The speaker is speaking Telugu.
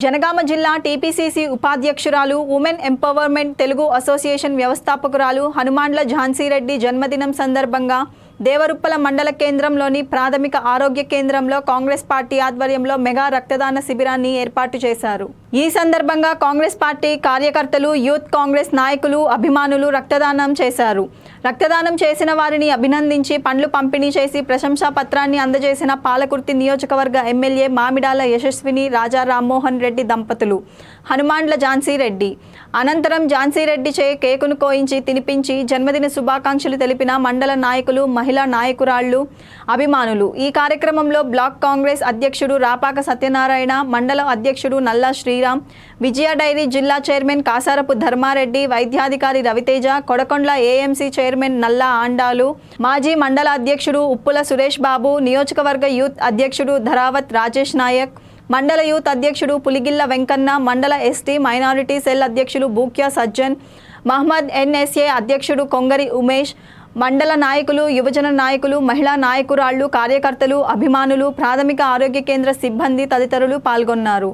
జనగామ జిల్లా టీపీసీసీ ఉపాధ్యక్షురాలు ఉమెన్ ఎంపవర్మెంట్ తెలుగు అసోసియేషన్ వ్యవస్థాపకురాలు హనుమాండ్ల ఝాన్సీరెడ్డి జన్మదినం సందర్భంగా దేవరుప్పల మండల కేంద్రంలోని ప్రాథమిక ఆరోగ్య కేంద్రంలో కాంగ్రెస్ పార్టీ ఆధ్వర్యంలో మెగా రక్తదాన శిబిరాన్ని ఏర్పాటు చేశారు. ఈ సందర్భంగా కాంగ్రెస్ పార్టీ కార్యకర్తలు యూత్ కాంగ్రెస్ నాయకులు అభిమానులు రక్తదానం చేశారు. రక్తదానం చేసిన వారిని అభినందించి పండ్లు పంపిణీ చేసి ప్రశంసా పత్రాన్ని అందజేసిన పాలకుర్తి నియోజకవర్గ ఎమ్మెల్యే మామిడాల యశస్విని రాజా రామ్మోహన్ రెడ్డి దంపతులు హనుమాండ్ల ఝాన్సీ రెడ్డి. అనంతరం ఝాన్సీ రెడ్డి చే కేకును కోయించి తినిపించి జన్మదిన శుభాకాంక్షలు తెలిపిన మండల నాయకులు మహిళా నాయకురాళ్ళు అభిమానులు. ఈ కార్యక్రమంలో బ్లాక్ కాంగ్రెస్ అధ్యక్షుడు రాపాక సత్యనారాయణ మండల అధ్యక్షుడు నల్లా శ్రీరామ్ విజయ డైరీ జిల్లా చైర్మన్ కాసారపు ధర్మారెడ్డి వైద్యాధికారి రవితేజ కొడకొండ్ల ఏఎంసీ చైర్మన్ నల్లా ఆండాలు మాజీ మండల అధ్యక్షుడు ఉప్పుల సురేష్ బాబు నియోజకవర్గ యూత్ అధ్యక్షుడు ధరావత్ రాజేష్ నాయక్ మండల యూత్ అధ్యక్షుడు పులిగిల్ల వెంకన్న మండల ఎస్టీ మైనారిటీ సెల్ అధ్యక్షులు బూక్యా సజ్జన్ మహమ్మద్ ఎన్ఎస్ఏ అధ్యక్షుడు కొంగరి ఉమేష్ మండల నాయకులు యువజన నాయకులు మహిళా నాయకురాళ్ళు కార్యకర్తలు అభిమానులు ప్రాథమిక ఆరోగ్య కేంద్ర సిబ్బంది తదితరులు పాల్గొన్నారు.